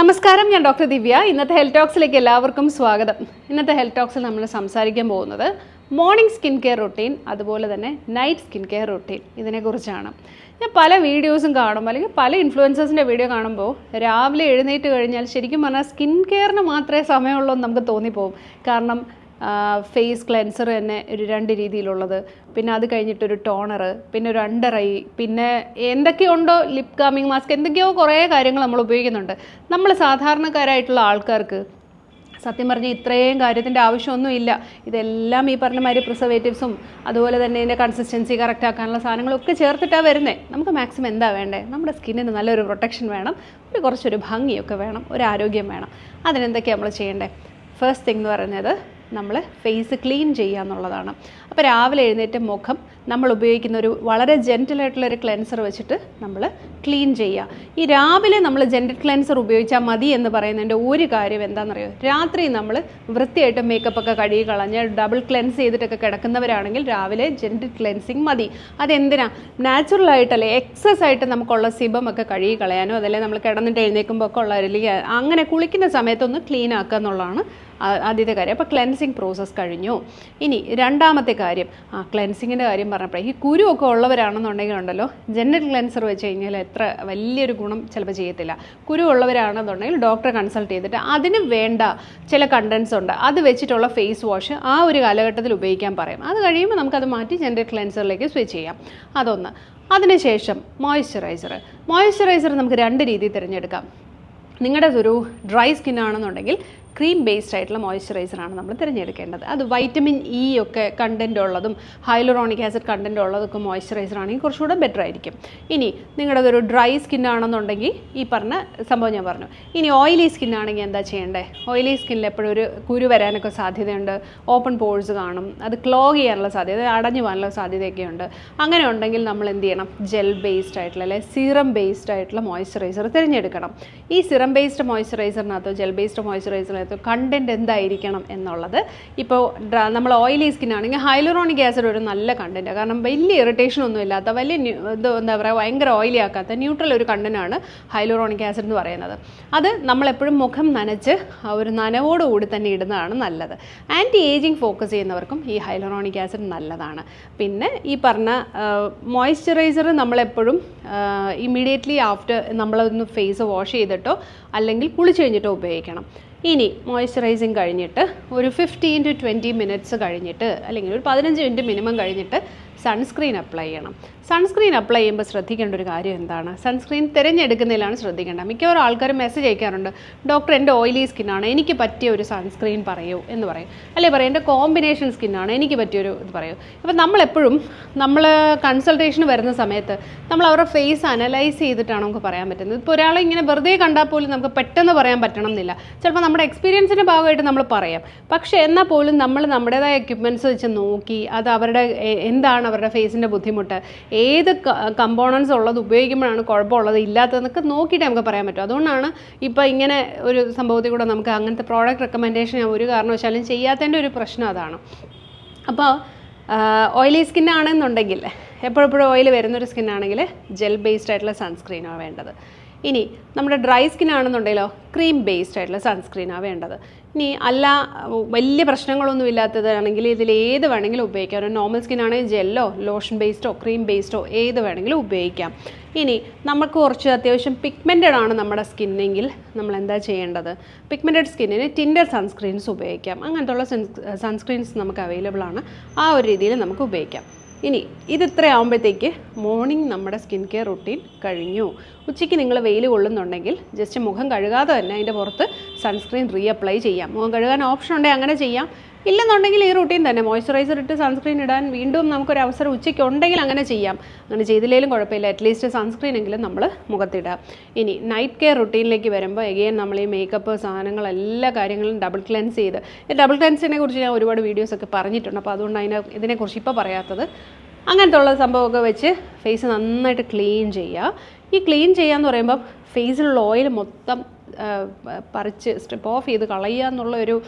നമസ്കാരം ഞാൻ ഡോക്ടർ ദിവ്യ. ഇന്നത്തെ ഹെൽത്ത് ടോക്സിലേക്ക് എല്ലാവർക്കും സ്വാഗതം. ഇന്നത്തെ ഹെൽത്ത് ടോക്സിൽ നമ്മൾ സംസാരിക്കാൻ പോകുന്നത് മോർണിംഗ് സ്കിൻ കെയർ റൊട്ടീൻ അതുപോലെ തന്നെ നൈറ്റ് സ്കിൻ കെയർ റൊട്ടീൻ ഇതിനെക്കുറിച്ചാണ്. ഞാൻ പല വീഡിയോസും കാണുമ്പോൾ അല്ലെങ്കിൽ പല ഇൻഫ്ലുവൻസേഴ്സിന്റെ വീഡിയോ കാണുമ്പോൾ രാവിലെ എഴുന്നേറ്റ് കഴിഞ്ഞാൽ ശരിക്കും പറഞ്ഞാൽ സ്കിൻ കെയറിന് മാത്രമേ സമയമുള്ളൂ എന്ന് നമുക്ക് തോന്നിപ്പോവും. കാരണം ഫേസ് ക്ലെൻസർ തന്നെ ഒരു രണ്ട് രീതിയിലുള്ളത്. പിന്നെ അത് കഴിഞ്ഞിട്ടൊരു ടോണർ പിന്നെ ഒരു അണ്ടർ ഐ പിന്നെ എന്തൊക്കെയുണ്ടോ ലിപ് കാമിങ് മാസ്ക് എന്തൊക്കെയോ കുറേ കാര്യങ്ങൾ നമ്മൾ ഉപയോഗിക്കുന്നുണ്ട്. നമ്മൾ സാധാരണക്കാരായിട്ടുള്ള ആൾക്കാർക്ക് സത്യം പറഞ്ഞാൽ ഇത്രയും കാര്യത്തിന്റെ ആവശ്യമൊന്നുമില്ല. ഇതെല്ലാം ഈ പറഞ്ഞ മാതിരി പ്രിസർവേറ്റീവ്സും അതുപോലെ തന്നെ ഇതിന്റെ കൺസിസ്റ്റൻസി കറക്റ്റ് ആക്കാനുള്ള സാധനങ്ങളൊക്കെ ചേർത്തിട്ടാണ് വരുന്നത് നമുക്ക് മാക്സിമം എന്താ വേണ്ടേ? നമ്മുടെ സ്കിന്നിന് നല്ലൊരു പ്രൊട്ടക്ഷൻ വേണം ഒരു കുറച്ചൊരു ഭംഗിയൊക്കെ വേണം ഒരു ആരോഗ്യം വേണം. അതിനെന്തൊക്കെയാണ് നമ്മൾ ചെയ്യേണ്ടത് ഫസ്റ്റ് തിങ് എന്ന് പറയുന്നത് നമ്മൾ ഫേസ് ക്ലീൻ ചെയ്യുക എന്നുള്ളതാണ് അപ്പോൾ രാവിലെ എഴുന്നേറ്റ് മുഖം നമ്മൾ ഉപയോഗിക്കുന്ന ഒരു വളരെ ജെന്റലായിട്ടുള്ള ഒരു ക്ലെൻസർ വെച്ചിട്ട് നമ്മൾ ക്ലീൻ ചെയ്യുക ഈ രാവിലെ നമ്മൾ ജെന്റൽ ക്ലെൻസർ ഉപയോഗിച്ചാൽ മതി എന്ന് പറയുന്നതിന്റെ ഒരു കാര്യം എന്താണെന്നറിയോ രാത്രി നമ്മൾ വൃത്തിയായിട്ട് മേക്കപ്പ് ഒക്കെ കഴുകി കളഞ്ഞ് ഡബിൾ ക്ലെൻസ് ചെയ്തിട്ടൊക്കെ കിടക്കുന്നവരാണെങ്കിൽ രാവിലെ ജെന്റൽ ക്ലെൻസിങ് മതി. അതെന്തിനാ? നാച്ചുറൽ ആയിട്ടല്ലേ എക്സസ് ആയിട്ട് നമുക്കുള്ള സിബം ഒക്കെ കഴുകി കളയാനോ അതല്ലേ നമ്മൾ കിടന്നിട്ട് എഴുന്നേൽക്കുമ്പോൾ ഒക്കെ ഉള്ള അങ്ങനെ കുളിക്കുന്ന സമയത്തൊന്ന് ക്ലീൻ ആക്കുക എന്നുള്ളതാണ് ആദ്യത്തെ കാര്യം. അപ്പോൾ ക്ലെൻസിങ് പ്രോസസ്സ് കഴിഞ്ഞു. ഇനി രണ്ടാമത്തെ കാര്യം. ആ ക്ലെൻസിങ്ങിന്റെ കാര്യം പറഞ്ഞപ്പോഴേ ഈ കുരുവൊക്കെ ഉള്ളവരാണെന്നുണ്ടെങ്കിൽ ഉണ്ടല്ലോ ജനറൽ ക്ലെൻസർ വെച്ച് കഴിഞ്ഞാൽ എത്ര വലിയൊരു ഗുണം ചിലപ്പോൾ ചെയ്യത്തില്ല. കുരു ഉള്ളവരാണെന്നുണ്ടെങ്കിൽ ഡോക്ടറെ കൺസൾട്ട് ചെയ്തിട്ട് അതിന് വേണ്ട ചില കണ്ടൻസ് ഉണ്ട്. അത് വെച്ചിട്ടുള്ള ഫേസ് വാഷ് ആ ഒരു കാലഘട്ടത്തിൽ ഉപയോഗിക്കാൻ പറയും. അത് കഴിയുമ്പോൾ നമുക്കത് മാറ്റി ജനറൽ ക്ലെൻസറിലേക്ക് സ്വിച്ച് ചെയ്യാം. അതൊന്ന്. അതിനുശേഷം മോയ്സ്ചറൈസർ മോയ്സ്ചറൈസർ നമുക്ക് രണ്ട് രീതിയിൽ തിരഞ്ഞെടുക്കാം. നിങ്ങളുടെ ഒരു ഡ്രൈ സ്കിൻ ആണെന്നുണ്ടെങ്കിൽ ക്രീം ബേസ്ഡ് ആയിട്ടുള്ള മോയ്സ്ചറൈസറാണ് നമ്മൾ തിരഞ്ഞെടുക്കേണ്ടത്. അത് വൈറ്റമിൻ ഇ ഒക്കെ കണ്ടന്റ് ഉള്ളതും ഹൈലറോണിക് ആസിഡ് കണ്ടന്റ് ഉള്ളതൊക്കെ മോയ്സ്ചറൈസർ ആണെങ്കിൽ കുറച്ചുകൂടെ ബെറ്റർ ആയിരിക്കും. ഇനി നിങ്ങളുടെ ഒരു ഡ്രൈ സ്കിൻ ആണെന്നുണ്ടെങ്കിൽ ഈ പറഞ്ഞ സംഭവം ഞാൻ പറഞ്ഞു. ഇനി ഓയിലി സ്കിൻ ആണെങ്കിൽ എന്താ ചെയ്യേണ്ടത് ഓയിലി സ്കിന്നിൽ എപ്പോഴും ഒരു കുരു വരാനൊക്കെ സാധ്യതയുണ്ട്. ഓപ്പൺ പോഴ്സ് കാണും. അത് ക്ലോഗ് ചെയ്യാനുള്ള സാധ്യത അടഞ്ഞു പോകാനുള്ള സാധ്യതയൊക്കെ ഉണ്ട്. അങ്ങനെ ഉണ്ടെങ്കിൽ നമ്മൾ എന്ത് ചെയ്യണം? ജെൽ ബേസ്ഡ് ആയിട്ടുള്ള അല്ലെ സീറം ബേസ്ഡ് ആയിട്ടുള്ള മോയ്സ്ചറൈസർ തിരഞ്ഞെടുക്കണം. ഈ സിറം ബേസ്ഡ് മോയ്സ്ചറൈസറിനകത്തോ ജെൽ ബേസ്ഡ് മോയ്സ്ചറൈസറിനകത്തോ കണ്ടന്റ് എന്തായിരിക്കണം എന്നുള്ളത്. ഇപ്പോൾ നമ്മൾ ഓയിലി സ്കിൻ ആണെങ്കിൽ ഹൈലറോണിക് ആസിഡ് ഒരു നല്ല കണ്ടന്റ് കാരണം വലിയ ഇറിറ്റേഷൻ ഒന്നും ഇല്ലാത്ത വലിയ ഇത് എന്താ പറയുക ഭയങ്കര ഓയിലി ആക്കാത്ത ന്യൂട്രൽ ഒരു കണ്ടന്റാണ് ഹൈലറോണിക് ആസിഡ് എന്ന് പറയുന്നത്. അത് നമ്മളെപ്പോഴും മുഖം നനച്ച് ഒരു നനവോടുകൂടി തന്നെ ഇടുന്നതാണ് നല്ലത്. ആന്റി ഏജിങ് ഫോക്കസ് ചെയ്യുന്നവർക്കും ഈ ഹൈലറോണിക് ആസിഡ് നല്ലതാണ്. പിന്നെ ഈ പറഞ്ഞ മോയ്സ്ചറൈസർ നമ്മളെപ്പോഴും ഇമ്മീഡിയറ്റ്ലി ആഫ്റ്റർ നമ്മളൊന്ന് ഫേസ് വാഷ് ചെയ്തിട്ടോ അല്ലെങ്കിൽ കുളിച്ച് കഴിഞ്ഞിട്ടോ ഉപയോഗിക്കണം. ഇനി മോയ്സ്ചറൈസിങ് കഴിഞ്ഞിട്ട് ഒരു ഫിഫ്റ്റീൻ ടു ട്വന്റി മിനിറ്റ്സ് കഴിഞ്ഞിട്ട് അല്ലെങ്കിൽ ഒരു പതിനഞ്ച് മിനിറ്റ് മിനിമം കഴിഞ്ഞിട്ട് സൺസ്ക്രീൻ അപ്ലൈ ചെയ്യണം. സൺസ്ക്രീൻ അപ്ലൈ ചെയ്യുമ്പോൾ ശ്രദ്ധിക്കേണ്ട ഒരു കാര്യം എന്താണ്? സൺസ്ക്രീൻ തിരഞ്ഞെടുക്കുന്നതിലാണ് ശ്രദ്ധിക്കേണ്ടത്. മിക്കവാറും ആൾക്കാർ മെസ്സേജ് അയക്കാറുണ്ട് ഡോക്ടർ എന്റെ ഓയിലി സ്കിന്നാണ് എനിക്ക് പറ്റിയ ഒരു സൺസ്ക്രീൻ പറയൂ എന്ന് പറയും. അല്ലേ പറയും? എന്റെ കോമ്പിനേഷൻ സ്കിന്നാണ് എനിക്ക് പറ്റിയൊരു ഇത് പറയൂ. അപ്പോൾ നമ്മളെപ്പോഴും നമ്മൾ കൺസൾട്ടേഷന് വരുന്ന സമയത്ത് നമ്മൾ അവരുടെ ഫേസ് അനലൈസ് ചെയ്തിട്ടാണ് നമുക്ക് പറയാൻ പറ്റുന്നത്. ഇപ്പോൾ ഒരാളെ ഇങ്ങനെ വെറുതെ കണ്ടാൽ പോലും നമുക്ക് പെട്ടെന്ന് പറയാൻ പറ്റണം എന്നില്ല ചിലപ്പോൾ നമ്മുടെ എക്സ്പീരിയൻസിന്റെ ഭാഗമായിട്ട് നമ്മൾ പറയാം. പക്ഷേ എന്നാൽ പോലും നമ്മൾ നമ്മുടേതായ എക്യുപ്മെന്റ്സ് വെച്ച് നോക്കി അത് അവരുടെ എന്താണ് അവരുടെ ഫേസിന്റെ ബുദ്ധിമുട്ട്. ഏത് കമ്പോണൻസ് ഉള്ളത് ഉപയോഗിക്കുമ്പോഴാണ് കുഴപ്പമുള്ളത് ഇല്ലാത്തതെന്നൊക്കെ നോക്കിയിട്ട് നമുക്ക് പറയാൻ പറ്റും. അതുകൊണ്ടാണ് ഇപ്പോൾ ഇങ്ങനെ ഒരു സംഭവത്തിൽ കൂടെ നമുക്ക് അങ്ങനത്തെ പ്രോഡക്റ്റ് റെക്കമെൻഡേഷൻ ഒരു കാരണവശാലും ചെയ്യാത്തതിന്റെ ഒരു പ്രശ്നം അതാണ്. അപ്പോൾ ഓയിലി സ്കിൻ ആണെന്നുണ്ടെങ്കിൽ എപ്പോഴെപ്പോഴും ഓയിൽ വരുന്നൊരു സ്കിന്നാണെങ്കിൽ ജെൽ ബേസ്ഡ് ആയിട്ടുള്ള സൺസ്ക്രീനാണ് വേണ്ടത്. ഇനി നമ്മുടെ ഡ്രൈ സ്കിൻ ആണെന്നുണ്ടെങ്കിലോ ക്രീം ബേസ്ഡ് ആയിട്ടുള്ള സൺസ്ക്രീനാണ് വേണ്ടത്. ഇനി അല്ല വലിയ പ്രശ്നങ്ങളൊന്നും ഇല്ലാത്തതാണെങ്കിൽ ഇതിൽ ഏത് വേണമെങ്കിലും ഉപയോഗിക്കാം. ഒരു നോർമൽ സ്കിൻ ആണെങ്കിൽ ജെല്ലോ ലോഷൻ ബേസ്ഡോ ക്രീം ബേസ്ഡോ ഏത് വേണമെങ്കിലും ഉപയോഗിക്കാം. ഇനി നമുക്ക് കുറച്ച് അത്യാവശ്യം പിഗ്മെന്റഡ് ആണ് നമ്മുടെ സ്കിന്നെങ്കിൽ നമ്മൾ എന്താ ചെയ്യേണ്ടത്? പിഗ്മെന്റഡ് സ്കിന്നിന് ടിൻഡർ സൺസ്ക്രീൻസ് ഉപയോഗിക്കാം. അങ്ങനത്തുള്ള സൺസ്ക്രീൻസ് നമുക്ക് അവൈലബിൾ ആണ്. ആ ഒരു രീതിയിൽ നമുക്ക് ഉപയോഗിക്കാം. ഇനി ഇത് ഇത്ര ആകുമ്പോഴത്തേക്ക് മോർണിംഗ് നമ്മുടെ സ്കിൻ കെയർ റുട്ടീൻ കഴിഞ്ഞു. ഉച്ചയ്ക്ക് നിങ്ങൾ വെയിൽ കൊള്ളുന്നുണ്ടെങ്കിൽ ജസ്റ്റ് മുഖം കഴുകാതെ തന്നെ അതിന്റെ പുറത്ത് സൺസ്ക്രീൻ റീ അപ്ലൈ ചെയ്യാം. മുഖം കഴുകാൻ ഓപ്ഷൻ ഉണ്ടെങ്കിൽ അങ്ങനെ ചെയ്യാം. ഇല്ലെന്നുണ്ടെങ്കിൽ ഈ റൂട്ടീൻ തന്നെ. മോയ്സ്ചറൈസർ ഇട്ട് സൺസ്ക്രീൻ ഇടാൻ വീണ്ടും നമുക്കൊരു അവസരം ഉച്ചയ്ക്ക് ഉണ്ടെങ്കിൽ അങ്ങനെ ചെയ്യാം. അങ്ങനെ ചെയ്തില്ലെങ്കിലും കുഴപ്പമില്ല. അറ്റ്ലീസ്റ്റ് സൺസ്ക്രീൻ എങ്കിലും നമ്മൾ മുഖത്തിടാം. ഇനി നൈറ്റ് കെയർ റുട്ടീനിലേക്ക് വരുമ്പോൾ എഗെയിൻ നമ്മൾ ഈ മേക്കപ്പ് സാധനങ്ങൾ എല്ലാ കാര്യങ്ങളും ഡബിൾ ക്ലെൻസ് ചെയ്ത്. ഡബിൾ ക്ലെൻസിനെ കുറിച്ച് ഞാൻ ഒരുപാട് വീഡിയോസ് ഒക്കെ പറഞ്ഞിട്ടുണ്ട്. അപ്പോൾ അതുകൊണ്ട് അതിനെ ഇതിനെക്കുറിച്ച് ഇപ്പോൾ പറയാത്തത് അങ്ങനത്തെ ഉള്ള സംഭവമൊക്കെ വെച്ച് ഫേസ് നന്നായിട്ട് ക്ലീൻ ചെയ്യുക ഈ ക്ലീൻ ചെയ്യുക ചെയ്യാന്ന് പറയുമ്പോൾ ഫേസിലുള്ള ഓയിൽ മൊത്തം പറിച്ച് സ്ട്രിപ്പ് ഓഫ് ചെയ്ത് കളയുക എന്നുള്ള ഒരു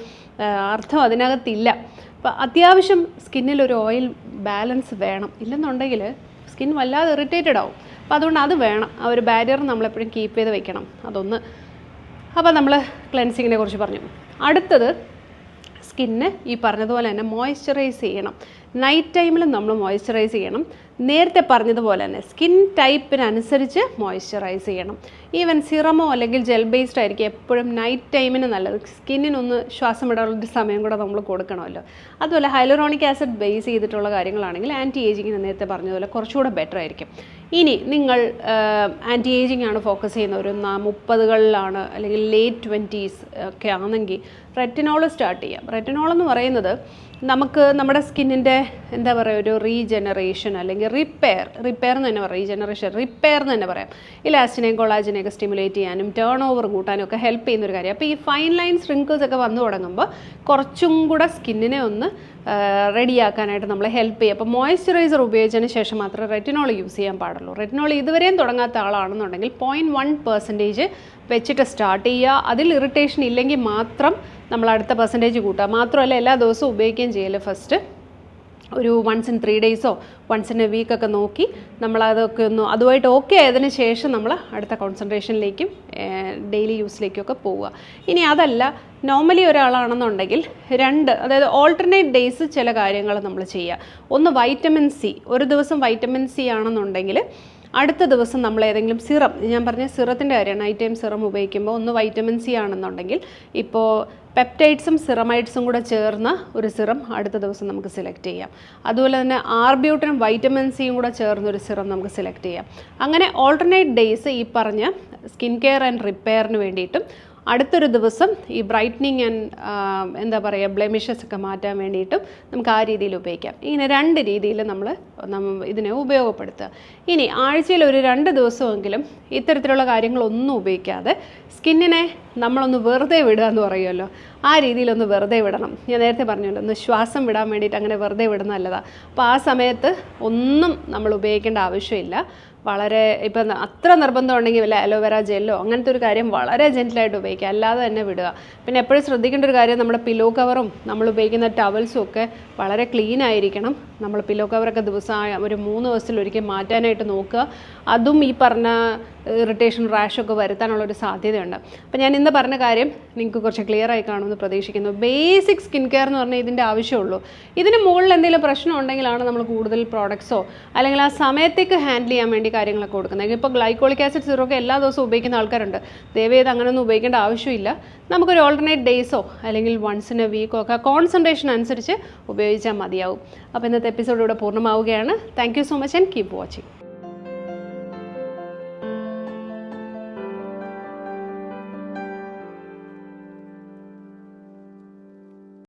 അർത്ഥം അതിനകത്തില്ല. അപ്പം അത്യാവശ്യം സ്കിന്നിൽ ഒരു ഓയിൽ ബാലൻസ് വേണം. ഇല്ലെന്നുണ്ടെങ്കിൽ സ്കിൻ വല്ലാതെ ഇറിറ്റേറ്റഡ് ആവും. അപ്പോൾ അതുകൊണ്ട് അത് വേണം. ആ ഒരു ബാരിയർ നമ്മളെപ്പോഴും കീപ്പ് ചെയ്ത് വെക്കണം. അതൊന്ന്. അപ്പോൾ നമ്മൾ ക്ലെൻസിങ്ങിനെ കുറിച്ച് പറഞ്ഞു. അടുത്തത് സ്കിന്ന് ഈ പറഞ്ഞതുപോലെ തന്നെ മോയ്സ്ചറൈസ് ചെയ്യണം. നൈറ്റ് ടൈമിലും നമ്മൾ മോയ്സ്ചറൈസ് ചെയ്യണം. നേരത്തെ പറഞ്ഞതുപോലെ തന്നെ സ്കിൻ ടൈപ്പിനനുസരിച്ച് മോയ്സ്ചറൈസ് ചെയ്യണം. ഈവൻ സിറമോ അല്ലെങ്കിൽ ജെൽ ബേസ്ഡ് ആയിരിക്കും എപ്പോഴും നൈറ്റ് ടൈമിന് നല്ലത്. സ്കിന്നിനൊന്ന് ശ്വാസം വിടാനുള്ള സമയം കൂടെ നമ്മൾ കൊടുക്കണമല്ലോ. അതുപോലെ ഹൈലോറോണിക് ആസിഡ് ബേസ് ചെയ്തിട്ടുള്ള കാര്യങ്ങളാണെങ്കിൽ ആന്റി ഏജിങ്ങിന് നേരത്തെ പറഞ്ഞതുപോലെ കുറച്ചുകൂടെ ബെറ്റർ ആയിരിക്കും. ഇനി നിങ്ങൾ ആന്റി ഏജിങ് ആണ് ഫോക്കസ് ചെയ്യുന്ന ഒരു മുപ്പതുകളിലാണ് അല്ലെങ്കിൽ ലേറ്റ് ട്വന്റീസ് ഒക്കെ ആണെങ്കിൽ റെറ്റിനോൾ സ്റ്റാർട്ട് ചെയ്യാം. റെറ്റിനോൾ എന്ന് പറയുന്നത് നമുക്ക് നമ്മുടെ സ്കിന്നിന്റെ എന്താ പറയുക ഒരു റീജനറേഷൻ അല്ലെങ്കിൽ റിപ്പയർ റിപ്പയർ എന്ന് തന്നെ പറയാം റീജനറേഷൻ റിപ്പയർ എന്ന് തന്നെ പറയാം. ഇലാസ്റ്റിനെയും കൊളാജിനെയൊക്കെ സ്റ്റിമുലേറ്റ് ചെയ്യാനും ടേൺ ഓവർ കൂട്ടാനും ഒക്കെ ഹെൽപ്പ് ചെയ്യുന്ന ഒരു കാര്യം. അപ്പോൾ ഈ ഫൈൻ ലൈൻ സ്ട്രിങ്കിൾസ് ഒക്കെ വന്നു തുടങ്ങുമ്പോൾ കുറച്ചും കൂടെ സ്കിന്നിനെ ഒന്ന് റെഡിയാക്കാനായിട്ട് നമ്മളെ ഹെൽപ്പ് ചെയ്യും. അപ്പോൾ മോയ്സ്ചറൈസർ ഉപയോഗിച്ചതിന് ശേഷം മാത്രമേ റെറ്റിനോൾ യൂസ് ചെയ്യാൻ പാടുള്ളൂ. റെറ്റിനോൾ ഇതുവരെയും തുടങ്ങാത്ത ആളാണെന്നുണ്ടെങ്കിൽ പോയിന്റ് വൺ പെർസെന്റേജ് വെച്ചിട്ട് സ്റ്റാർട്ട് ചെയ്യുക. അതിൽ ഇറിറ്റേഷൻ ഇല്ലെങ്കിൽ മാത്രം നമ്മൾ അടുത്ത പെർസെന്റേജ് കൂട്ടുക. മാത്രമല്ല എല്ലാ ദിവസവും ഉപയോഗിക്കുകയും ചെയ്യൽ. ഫസ്റ്റ് ഒരു വൺസ് ഇൻ ത്രീ ഡേയ്സോ വൺസ് ഇൻ എ വീക്കൊക്കെ നോക്കി നമ്മൾ അതൊക്കെ ഒന്ന് അതുമായിട്ട് ഓക്കെ ആയതിനു ശേഷം നമ്മൾ അടുത്ത കോൺസെൻട്രേഷനിലേക്കും ഡെയിലി യൂസിലേക്കൊക്കെ പോവുക. ഇനി അതല്ല നോർമലി ഒരാളാണെന്നുണ്ടെങ്കിൽ രണ്ട് അതായത് ഓൾട്ടർനേറ്റ് ഡേയ്സ് ചില കാര്യങ്ങൾ നമ്മൾ ചെയ്യുക. ഒന്ന് വൈറ്റമിൻ സി ഒരു ദിവസം വൈറ്റമിൻ സി ആണെന്നുണ്ടെങ്കിൽ അടുത്ത ദിവസം നമ്മൾ ഏതെങ്കിലും സിറം ഞാൻ പറഞ്ഞ സിറത്തിന്റെ കാര്യമാണ്. നൈറ്റ് ടൈം സിറം ഉപയോഗിക്കുമ്പോൾ ഒന്ന് വൈറ്റമിൻ സി ആണെന്നുണ്ടെങ്കിൽ ഇപ്പോൾ പെപ്റ്റൈഡ്സും സിറമൈഡ്സും കൂടെ ചേർന്ന ഒരു സിറം അടുത്ത ദിവസം നമുക്ക് സെലക്ട് ചെയ്യാം. അതുപോലെ തന്നെ ആർബ്യൂട്ടിനും വൈറ്റമിൻ സിയും കൂടെ ചേർന്ന ഒരു സിറം നമുക്ക് സെലക്ട് ചെയ്യാം. അങ്ങനെ ഓൾട്ടർനേറ്റ് ഡേയ്സ് ഈ പറഞ്ഞ സ്കിൻ കെയർ ആൻഡ് റിപ്പയറിന് വേണ്ടിയിട്ടും അടുത്തൊരു ദിവസം ഈ ബ്രൈറ്റനിങ് ആൻഡ് എന്താ പറയുക ബ്ലെമിഷസ് ഒക്കെ മാറ്റാൻ വേണ്ടിയിട്ടും നമുക്ക് ആ രീതിയിൽ ഉപയോഗിക്കാം. ഇങ്ങനെ രണ്ട് രീതിയിൽ നമ്മൾ നമ്മ ഇതിനെ ഉപയോഗപ്പെടുത്തുക. ഇനി ആഴ്ചയിൽ ഒരു രണ്ട് ദിവസമെങ്കിലും ഇത്തരത്തിലുള്ള കാര്യങ്ങളൊന്നും ഉപയോഗിക്കാതെ സ്കിന്നിനെ നമ്മളൊന്ന് വെറുതെ വിടുക എന്ന് പറയുമല്ലോ. ആ രീതിയിലൊന്ന് വെറുതെ വിടണം. ഞാൻ നേരത്തെ പറഞ്ഞല്ലോ ഒന്ന് ശ്വാസം വിടാൻ വേണ്ടിയിട്ട് അങ്ങനെ വെറുതെ വിടുന്നതല്ലതാണ് അപ്പോൾ ആ സമയത്ത് ഒന്നും നമ്മൾ ഉപയോഗിക്കേണ്ട ആവശ്യമില്ല. വളരെ ഇപ്പം അത്ര നിർബന്ധം ഉണ്ടെങ്കിൽ വല്ല അലോവേര ജെല്ലോ അങ്ങനത്തെ ഒരു കാര്യം വളരെ ജെന്റിലായിട്ട് ഉപയോഗിക്കുക. അല്ലാതെ തന്നെ വിടുക. പിന്നെ എപ്പോഴും ശ്രദ്ധിക്കേണ്ട ഒരു കാര്യം നമ്മുടെ പില്ലോ കവറും നമ്മൾ ഉപയോഗിക്കുന്ന ടവൽസും ഒക്കെ വളരെ ക്ലീൻ ആയിരിക്കണം. നമ്മൾ പില്ലോ കവറൊക്കെ ദിവസം ഒരു മൂന്ന് ദിവസത്തിൽ ഒരിക്കൽ മാറ്റാനായിട്ട് നോക്കുക. അതും ഈ പറഞ്ഞ ഇറിറ്റേഷൻ റാഷൊക്കെ വരുത്താനുള്ള ഒരു സാധ്യതയുണ്ട്. അപ്പോൾ ഞാൻ ഇന്ന് പറഞ്ഞ കാര്യം നിങ്ങൾക്ക് കുറച്ച് ക്ലിയർ ആയി കാണുമെന്ന് പ്രതീക്ഷിക്കുന്നു. ബേസിക് സ്കിൻ കെയർ എന്ന് പറഞ്ഞാൽ ഇതിന്റെ ആവശ്യമുള്ളൂ. ഇതിന് മുകളിൽ എന്തെങ്കിലും പ്രശ്നം ഉണ്ടെങ്കിലാണ് നമ്മൾ കൂടുതൽ പ്രോഡക്ട്സോ അല്ലെങ്കിൽ ആ സമയത്തേക്ക് ഹാൻഡിൽ ചെയ്യാൻ വേണ്ടി കാര്യങ്ങളൊക്കെ കൊടുക്കുന്നത്. ഇപ്പോൾ ഗ്ലൈക്കോളിക് ആസിഡ് സിറോ ഒക്കെ എല്ലാ ദിവസവും ഉപയോഗിക്കുന്ന ആൾക്കാരുണ്ട്. ദയവേത് അങ്ങനെയൊന്നും ഉപയോഗിക്കേണ്ട ആവശ്യമില്ല. നമുക്കൊരു ഓൾട്ടർനേറ്റ് ഡേയ്സോ അല്ലെങ്കിൽ വൺസ് ഇൻ എ വീക്കോ ഒക്കെ കോൺസെൻട്രേഷൻ അനുസരിച്ച് ഉപയോഗിച്ചാൽ മതിയാവും. അപ്പോൾ ഇന്നത്തെ എപ്പിസോഡ് ഇവിടെ പൂർണമാവുകയാണ്. Thank you so much and keep watching